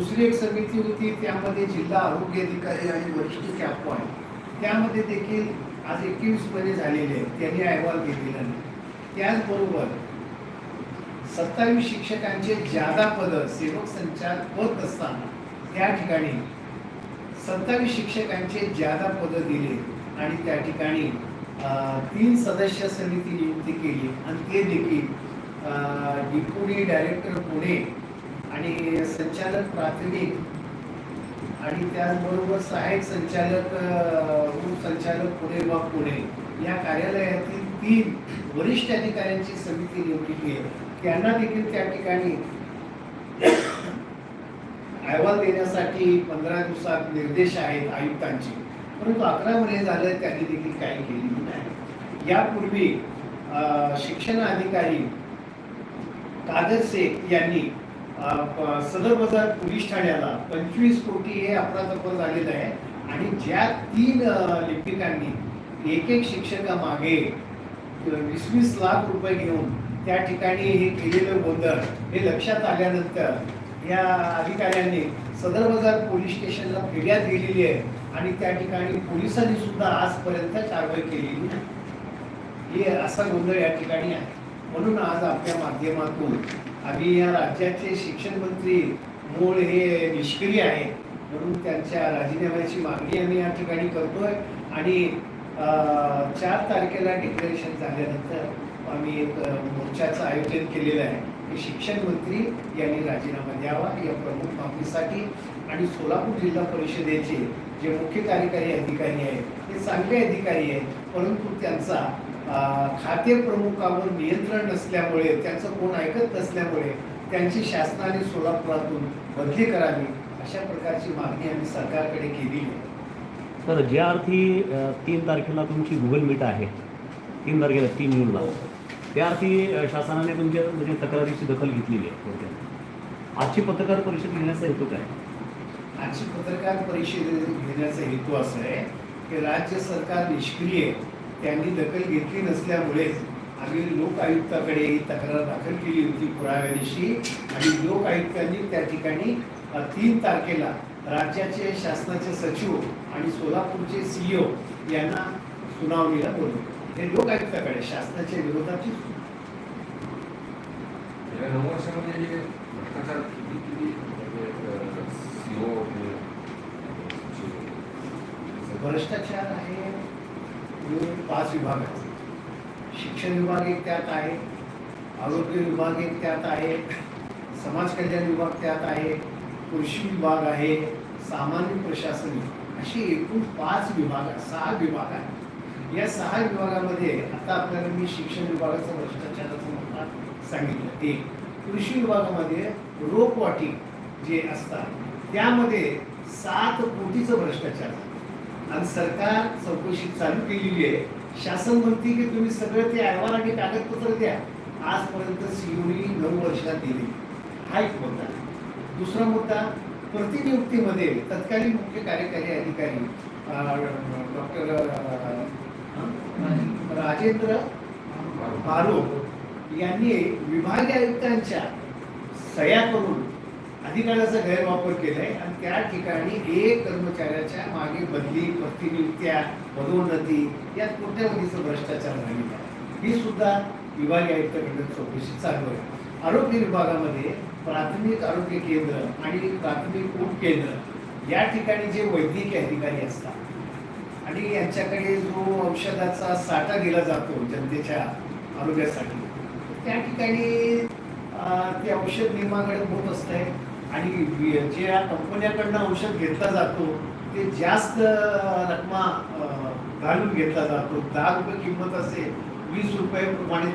दुसरी एक समिती होती त्यामध्ये जिल्हा आरोग्य अधिकारी आणि वरिष्ठ कॅप पॉईंट त्यामध्ये देखील आज एकवीस महिने झालेले आहेत. त्यांनी अहवाल घेतलेला नाही. त्याचबरोबर सत्तावीस शिक्षकांचे ज्यादा पद सेवक संचार होत असताना त्या ठिकाणी सत्तावीस शिक्षकांचे ज्यादा पद दिले आणि त्या ठिकाणी तीन सदस्य समिती नियुक्ती केली. आणि ते देखील अं, डिप्युटी डायरेक्टर पुणे आणि संचालक प्राथमिक आणि त्याचबरोबर सहाय्यक संचालक अं, उपसंचालक पुणे विभाग पुणे या कार्यालयातील तीन वरिष्ठ अधिकाऱ्यांची समिती निवडलेली आहे. त्यांना देखील त्या ठिकाणी अहवाल देण्यासाठी पंधरा दिवसात निर्देश आहेत आयुक्तांचे. परंतु अकरा महिने झाले त्यांनी देखील काही केलेली नाही. यापूर्वी शिक्षण अधिकारी कादर शेख यांनी सदर बाजार पोलीस ठाण्याला पंचवीस कोटी हे अपराध झालेलं आहे. आणि ज्या तीन लिपिकांनी एक एक शिक्षकामागे वीस वीस लाख रुपये घेऊन त्या ठिकाणी हे केलेलं गोंधळ हे लक्षात आल्यानंतर या अधिकाऱ्यांनी सदर बाजार पोलीस स्टेशनला फिर्याद दिलेली आहे. आणि त्या ठिकाणी पोलिसांनी सुद्धा आजपर्यंत कारवाई केलेली नाही. हे असा गोंधळ या ठिकाणी आहे. म्हणून आज आपल्या माध्यमातून आम्ही या राज्याचे शिक्षण मंत्री मूळ हे निष्क्रिय आहे. म्हणून त्यांच्या राजीनाम्याची मागणी आम्ही या ठिकाणी करतोय. आणि चार तारखेला डिक्लेरेशन झाल्यानंतर आम्ही एक मोर्चाचं आयोजन केलेलं आहे. की शिक्षण मंत्री यांनी राजीनामा द्यावा या प्रमुख मागणीसाठी. आणि सोलापूर जिल्हा परिषदेचे जे मुख्य कार्यकारी अधिकारी आहेत ते चांगले अधिकारी आहेत. परंतु त्यांचा खाते प्रमुखावर नियंत्रण नसल्यामुळे त्यांचं कोण ऐकत नसल्यामुळे त्यांची शासनाने सोलापुरातून बदली करावी अशा प्रकारची मागणी आम्ही सरकारकडे केली आहे. तर ज्या अर्थी तीन तारखेला तुमची गुगल मीट आहे. तीन तारखेला तीन जूनला. त्या अर्थी शासनाने तुमच्या म्हणजे तक्रारीची दखल घेतलेली आहे थोडक्यात आजची पत्रकार परिषद घेण्याचा हेतू काय? आजची पत्रकार परिषद घेण्याचा हेतू असा आहे की राज्य सरकार निष्क्रिय. त्यांनी दखल घेतली नसल्यामुळेच आम्ही लोक आयुक्ताकडे ही तक्रार दाखल केली होती पुराव्यादिवशी आणि लोक आयुक्तांनी त्या ठिकाणी तीन तारखेला राज्याचे शासनाचे सचिव आणि सोलापूरचे सीईओ यांना सुनावणीला बोलवलं. हे लोक आयुक्ताकडे शासनाच्या विरोधाची गेल्या नऊ वर्षामध्ये जे भ्रष्टाचार किती किती म्हणजे सीओ भ्रष्टाचार आहे मिळून पाच विभाग आहेत. शिक्षण विभाग एक त्यात आहे आरोग्य विभाग एक त्यात आहे समाज कल्याण विभाग त्यात आहे कृषी विभाग आहे सामान्य प्रशासन अशी असे एकूण पाच विभाग आहेत सहा विभाग आहेत. या सहा विभागामध्ये आता आपल्याला मी शिक्षण विभागाचा भ्रष्टाचाराचा मुद्दा सांगितलं. एक कृषी विभागामध्ये रोपवाटी जे असतात त्यामध्ये सात कोटीचं भ्रष्टाचार आणि सरकार चौकशी चालू केलेली आहे. शासन म्हणते की तुम्ही सगळं ते अहवाल आणि कागदपत्र द्या. आजपर्यंत सीओनी नऊ वर्षात दिली. हा एक मुद्दा. दुसरा मुद्दा प्रतिनियुक्तीमध्ये तत्कालीन मुख्य कार्यकारी अधिकारी डॉक्टर राजेंद्र बारो यांनी विभागीय आयुक्तांच्या सह्या करून अधिकाराचा गैरवापर केलाय आणि त्या ठिकाणी एक कर्मचाऱ्याच्या मागे बदली प्रतिनियुक्त्या पदोन्नती यात कोट्यावधीचं भ्रष्टाचार झालेला आहे. ही सुद्धा विभागीय आयुक्ताकडे चौकशी चालू आहे. आरोग्य विभागामध्ये प्राथमिक आरोग्य केंद्र आणि प्राथमिक उपकेंद्र या ठिकाणी जे वैद्यकीय अधिकारी असतात आणि यांच्याकडे जो औषधाचा साठा दिला जातो जनतेच्या आरोग्यासाठी त्या ठिकाणी ते औषध नियमाकडे होत असतंय. आणि ज्या जे या कंपन्याकडनं औषध घेतला जातो ते जास्त रकमा घालून घेतला जातो. दहा रुपये किंमत असेल वीस रुपये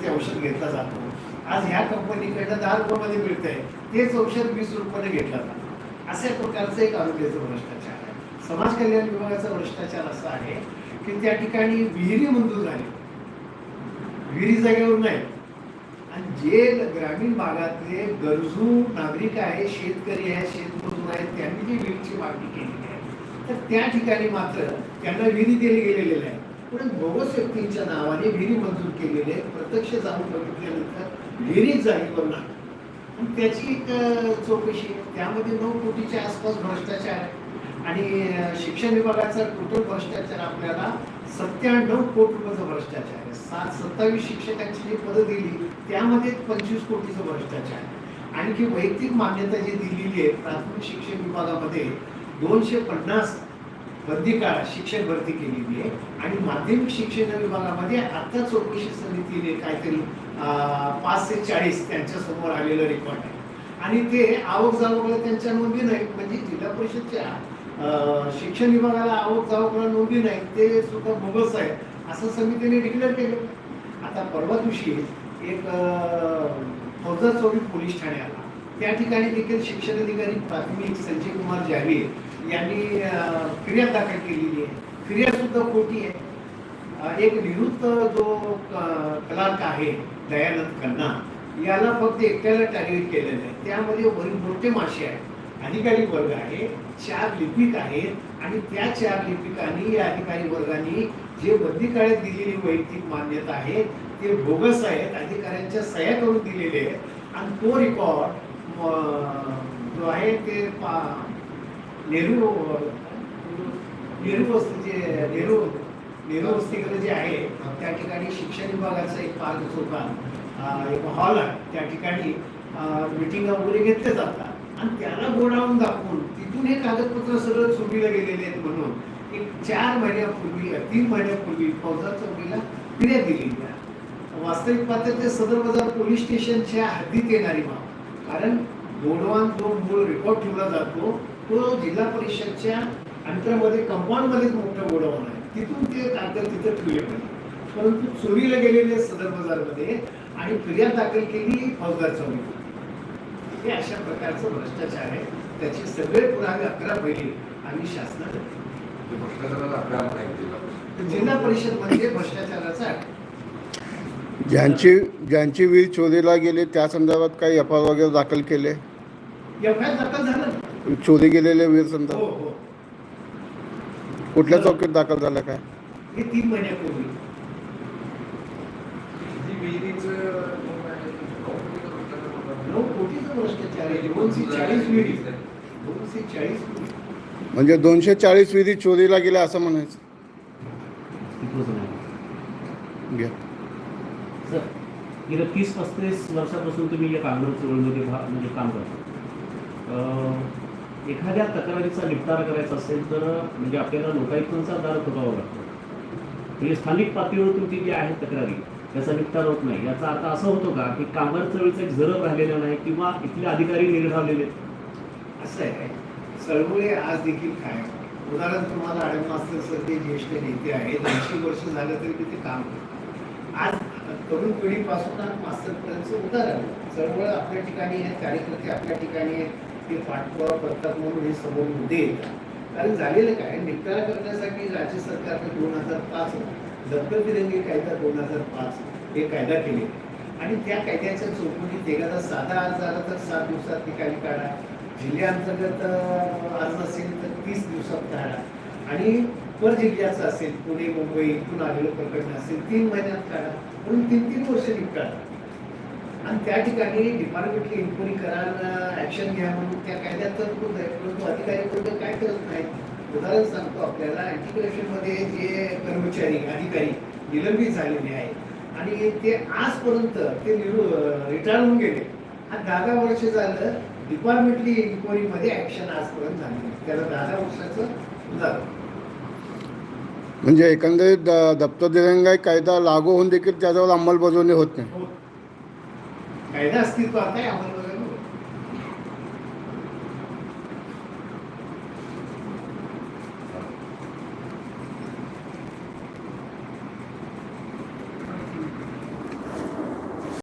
ते औषध घेतला जातो. आज ह्या कंपनीकडनं दहा रुपयामध्ये मिळतंय तेच औषध वीस रुपयाने घेतलं जातं. अशा प्रकारचं एक आरोग्याचं भ्रष्टाचार आहे. समाज कल्याण विभागाचा भ्रष्टाचार असा आहे की त्या ठिकाणी विहिरी मंजूर झाली. विहिरी जागेवर नाही. आणि जे ग्रामीण भागातले गरजू नागरिक आहे शेतकरी आहे शेतमजूर आहेत त्यांनी जी विहिरीची मागणी केलेली आहे तर त्या ठिकाणी मात्र त्यांना विहिरी दिली गेलेल्या आहेत पण बोगस व्यक्तींच्या नावाने विहिरी मंजूर केलेले आहे. प्रत्यक्ष जाऊन बघितल्यानंतर विहिरीच जागेवर नाही पण त्याची एक चौकशी त्यामध्ये नऊ कोटीच्या आसपास भ्रष्टाचार आहे. आणि शिक्षण विभागाचा टोटल भ्रष्टाचार आपल्याला सत्त्याण्णव कोटी रुपयाचा भ्रष्टाचार आहे. सात सत्तावीस शिक्षकांची जी पदं दिली त्यामध्ये पंचवीस कोटीचं भ्रष्टाचार आहे. आणखी वैयक्तिक मान्यता जी दिलेली आहे प्राथमिक शिक्षण विभागामध्ये दोनशे पन्नास बंदी काळात शिक्षक भरती केलेली आहे. आणि माध्यमिक शिक्षण विभागामध्ये आता चौकशी समितीने काहीतरी अं, पाच ते चाळीस त्यांच्यासमोर आलेलं रेकॉर्ड आहे. आणि ते आवक जावकला त्यांच्या नोंदी नाही म्हणजे जिल्हा परिषदच्या शिक्षण विभागाला आवक जावकला नोंदी नाही ते सुद्धा बोगस आहे. असं समितीने डिक्लेअर केलं. आता परवा दिवशी एक फौजदार चौकी पोलीस ठाणे आला. त्या ठिकाणी देखील शिक्षण अधिकारी प्राथमिक संजय कुमार जावे यांनी फिर्याद दाखल केलेली आहे. फिर्याद सुद्धा खोटी आहे. एक निवृत्त जो क्लार्क आहे दयानंद खन्ना याला फक्त एकट्याला टार्गेट केलेलं आहे. त्यामध्ये वरील मोठे मासे आहेत. अधिकारी वर्ग आहे. चार लिपिक आहेत आणि त्या चार लिपिकांनी या अधिकारी वर्गाने जे बंदीकाळात दिलेली वैयक्तिक मान्यता आहे ते बोगस आहेत अधिकाऱ्यांच्या सह्या करून दिलेले आहेत. आणि तो रेकॉर्ड जो आहे ते पा- नेहरू नेहरू वस्ती जे नेहरू नेहरू वस्तीकडे जे आहे त्या ठिकाणी शिक्षण विभागाचा एक पार्क होता. एक हॉल आहे. त्या ठिकाणी मिटिंग वगैरे घेतले जातात. आणि त्याला गोडाऊन दाखवून तिथून हे कागदपत्र सगळं चोरीला गेलेले आहेत म्हणून एक चार महिन्यापूर्वी तीन महिन्यापूर्वी फौजा चौकीला फिर्या दिली वास्तविक पात्र ते सदर बाजार पोलीस स्टेशनच्या हद्दीत येणारी बाब. कारण गोडवान जो मूळ रेकॉर्ड ठेवला जातो तो जिल्हा परिषदच्या अंतरामध्ये कंपाऊंड मध्येच मोठं गोडाऊन आहे. तिथून ते कागद तिथं ठेवले पाहिजे परंतु चोरीला गेलेले सदर बाजारमध्ये आणि फिर्याद दाखल केली फौजदार चौकी हे अशा प्रकारचं भ्रष्टाचार आहे. त्याचे सगळे पुरावे अकरा पहिले आम्ही दिला. जिल्हा परिषद. म्हणजे भ्रष्टाचाराचा. ज्यांची ज्यांची वीज चोरीला गेली त्या संदर्भात काही एफ आय वगैरे दाखल केले? एफ आय दाखल झालं? चोरी गेलेल्या वीज हो संदर्भात? हो कुठल्या चौकीत दाखल झाला काय? हे तीन महिन्यापूर्वी जी विहिरीचं नोंद आहे, ती नऊ कोटीचं भ्रष्टाचार आहे दोनशे चाळीस दोनशे चाळीस म्हणजे दोनशे चाळीस विधी चोरीला गेल्या असं म्हणायचं. घ्या. सर गेल्या तीस पस्तीस वर्षापासून तुम्ही या कामगार चळवळीमध्ये म्हणजे काम करता. अं, एखाद्या तक्रारीचा निपटारा करायचा असेल तर म्हणजे आपल्याला लोकायुक्तांचा दार ठोकावा लागतो. म्हणजे स्थानिक पातळीवर तुमची जी आहे तक्रारी याचा निपटारा होत नाही. याचा अर्थ असा होतो का की कामर चळवळीचं एक जरब राहिलेलं नाही किंवा इथले अधिकारी निर्धावलेले आहेत? असं आहे. चळवळी आज देखील काय? उदाहरण तुम्हाला आडम मास्तर सर ते ज्येष्ठ नेते आहेत. ऐंशी वर्ष झालं तरी तिथे काम करतात. आज तरुण पिढीपासून आज मास्तरपर्यंतचं उदाहरण. चळवळ आपल्या ठिकाणी आहेत कार्यकर्ते आपल्या ठिकाणी आहेत. ते पाठपुरावा करतात म्हणून हे समोर मुद्दे येतात. कारण झालेलं काय? निपटारा करण्यासाठी राज्य सरकारने दोन हजार पाच दत्तक तिरंगी कायदा दोन हजार पाच हे कायदा केले. आणि त्या कायद्याच्या चौकटीत एखादा साधा अर्ज आला तर सात दिवसात निकाली काढा. जिल्ह्याअंतर्गत अर्ज असेल तर तीस दिवसात काढा. आणि पर जिल्ह्याचं असेल पुणे मुंबई इथून आलेलं प्रकरण असेल तीन महिन्यात काढा. म्हणून तीन तीन वर्ष निपटाळा आणि त्या ठिकाणी डिपार्टमेंटली इन्क्वायरी करा ऍक्शन घ्या म्हणून त्या कायद्यात तरतूद आहे. परंतु अधिकारी वर्ग काय करत नाहीत? उदाहरण सांगतो आपल्याला मध्ये जे कर्मचारी अधिकारी निलंबित झालेले आहेत आणि ते आजपर्यंत ते रिटायर होऊन गेले हा दहा दहा वर्ष झालं डिपार्टमेंटली इन्क्वायरीमध्ये ऍक्शन आजपर्यंत झाली. त्याला दहा दहा वर्षाचं उदाहरण म्हणजे एकंदरीत द- दप्तर दिरंगाई कायदा लागू होऊन देखील त्याच्यावर अंमलबजावणी होत नाही हो. कायदा अस्तित्वात आहे अंमलबजावणी